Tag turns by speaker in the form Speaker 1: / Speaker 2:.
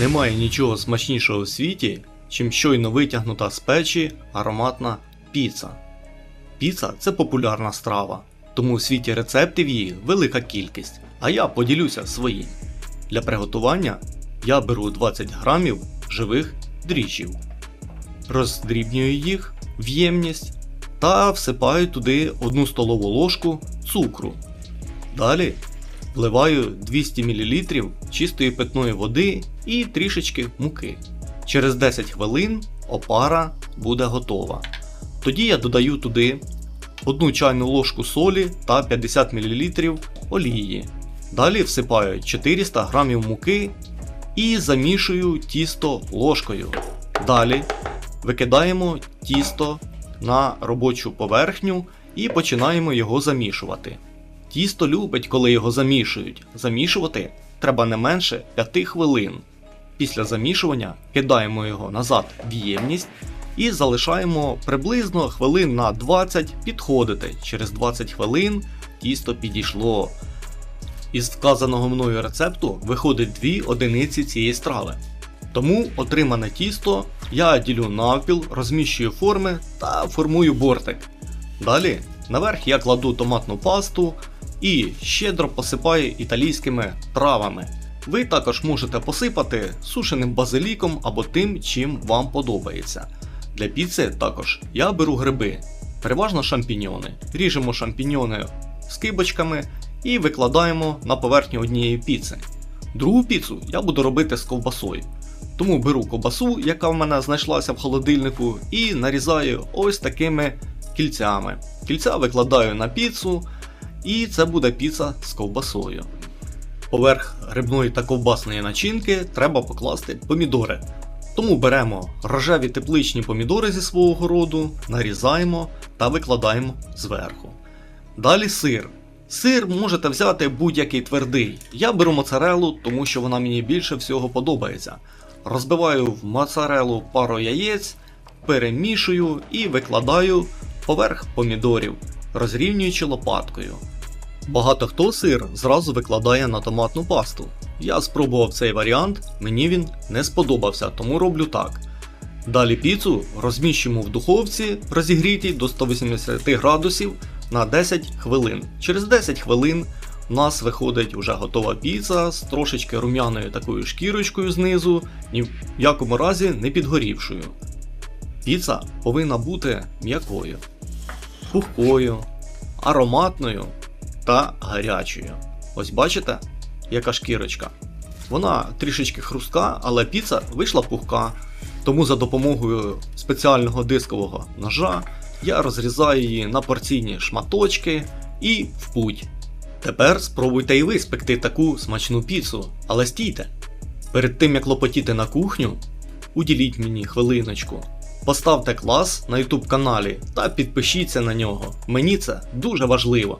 Speaker 1: Немає нічого смачнішого в світі, чим щойно витягнута з печі ароматна піца. Піца це популярна страва, тому у світі рецептів її велика кількість, а я поділюся своїм. Для приготування я беру 20 грамів живих дріжджів, роздрібнюю їх в ємність та всипаю туди 1 столову ложку цукру. Далі вливаю 200 мл чистої питної води і трішечки муки. Через 10 хвилин опара буде готова. Тоді я додаю туди 1 чайну ложку солі та 50 мл олії. Далі всипаю 400 г муки і замішую тісто ложкою. Далі викидаємо тісто на робочу поверхню і починаємо його замішувати. Тісто любить, коли його замішують. Замішувати треба не менше 5 хвилин. Після замішування кидаємо його назад в ємність і залишаємо приблизно хвилин на 20 підходити. Через 20 хвилин тісто підійшло. Із вказаного мною рецепту виходить 2 одиниці цієї страви. Тому отримане тісто я ділю навпіл, розміщую форми та формую бортик. Далі наверх я кладу томатну пасту і щедро посипаю італійськими травами. Ви також можете посипати сушеним базиліком або тим, чим вам подобається. Для піци також я беру гриби, переважно шампіньони. Ріжемо шампіньони скибочками і викладаємо на поверхню однієї піци. Другу піцу я буду робити з ковбасою. Тому беру ковбасу, яка в мене знайшлася в холодильнику, і нарізаю ось такими кільцями. Кільця викладаю на піцу, і це буде піца з ковбасою. Поверх грибної та ковбасної начинки треба покласти помідори. Тому беремо рожеві тепличні помідори зі свого городу, нарізаємо та викладаємо зверху. Далі сир. Сир можете взяти будь-який твердий. Я беру моцарелу, тому що вона мені більше всього подобається. Розбиваю в моцарелу пару яєць, перемішую і викладаю поверх помідорів, розрівнюючи лопаткою. Багато хто сир зразу викладає на томатну пасту. Я спробував цей варіант, мені він не сподобався, тому роблю так. Далі піцу розміщуємо в духовці розігрітій до 180 градусів на 10 хвилин. Через 10 хвилин у нас виходить вже готова піца з трошечки рум'яною такою шкірочкою знизу, ні в якому разі не підгорівшою. Піца повинна бути м'якою, пухкою, ароматною та гарячою. Ось бачите, яка шкірочка. Вона трішечки хрустка, але піца вийшла пухка. Тому за допомогою спеціального дискового ножа я розрізаю її на порційні шматочки і в путь. Тепер спробуйте і ви спекти таку смачну піцу, але стійте. Перед тим як лопотіти на кухню, уділіть мені хвилиночку. Поставте клас на YouTube каналі та підпишіться на нього. Мені це дуже важливо.